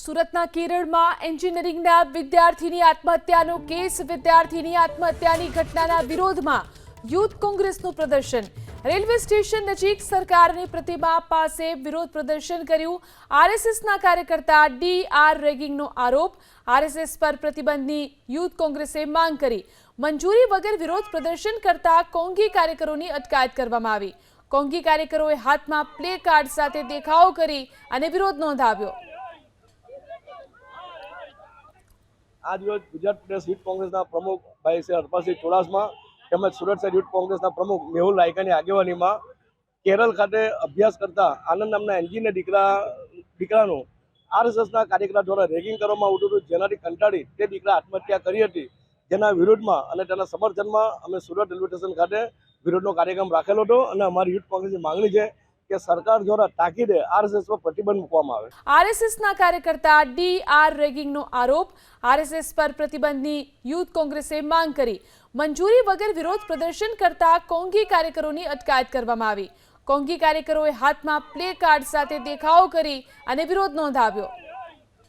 સુરતના કેરળમાં એન્જિનિયરિંગના વિદ્યાર્થીની આત્મહત્યાનો કેસ. વિદ્યાર્થીની આત્મહત્યાની ઘટનાના વિરોધમાં યુથ કોંગ્રેસનું પ્રદર્શન. રેલવે સ્ટેશન નજીક સરકારની પ્રતિમા પાસે વિરોધ પ્રદર્શન કર્યું. આરએસએસના કાર્યકર્તા ડી આર રેગિંગનો આરોપ. આરએસએસ પર પ્રતિબંધની યુથ કોંગ્રેસે માંગ કરી. મંજૂરી વગર વિરોધ પ્રદર્શન કરતા કોંગી કાર્યકરોની અટકાયત કરવામાં આવી. કોંગી કાર્યકરોએ હાથમાં પ્લે કાર્ડ સાથે દેખાવો કરી અને વિરોધ નોંધાવ્યો. આજ રોજ ગુજરાત પ્રદેશ યુથ કોંગ્રેસના પ્રમુખ ભાઈ શ્રી હરપાલસિંહ ચુડાસમા તેમજ સુરત શહેર યુથ કોંગ્રેસના પ્રમુખ મેહુલ નાયકાની આગેવાનીમાં કેરળ ખાતે અભ્યાસ કરતા આનંદ નામના એન્જિનિયર દીકરા દીકરાનું આરએસએસના કાર્યકર્તા દ્વારા રેગિંગ કરવામાં આવતું હતું, જેનાથી કંટાળી તે દીકરા આત્મહત્યા કરી હતી. જેના વિરોધમાં અને તેના સમર્થનમાં અમે સુરત રેલવે સ્ટેશન ખાતે વિરોધનો કાર્યક્રમ રાખેલો હતો અને અમારી યુથ કોંગ્રેસની માંગણી છે કે સરકાર દ્વારા તાકીદે આરએસએસ પર પ્રતિબંધ મૂકવામાં આવે. આરએસએસના કાર્યકર્તા ડી આર રેગિંગનો આરોપ. આરએસએસ પર પ્રતિબંધની યુથ કોંગ્રેસે માંગ કરી. મંજૂરી વગર વિરોધ પ્રદર્શન કરતા કોંગી કાર્યકરોની અટકાયત કરવામાં આવી. કોંગી કાર્યકરોએ હાથમાં પ્લે કાર્ડ સાથે દેખાવો કરી અને વિરોધ નોંધાવ્યો.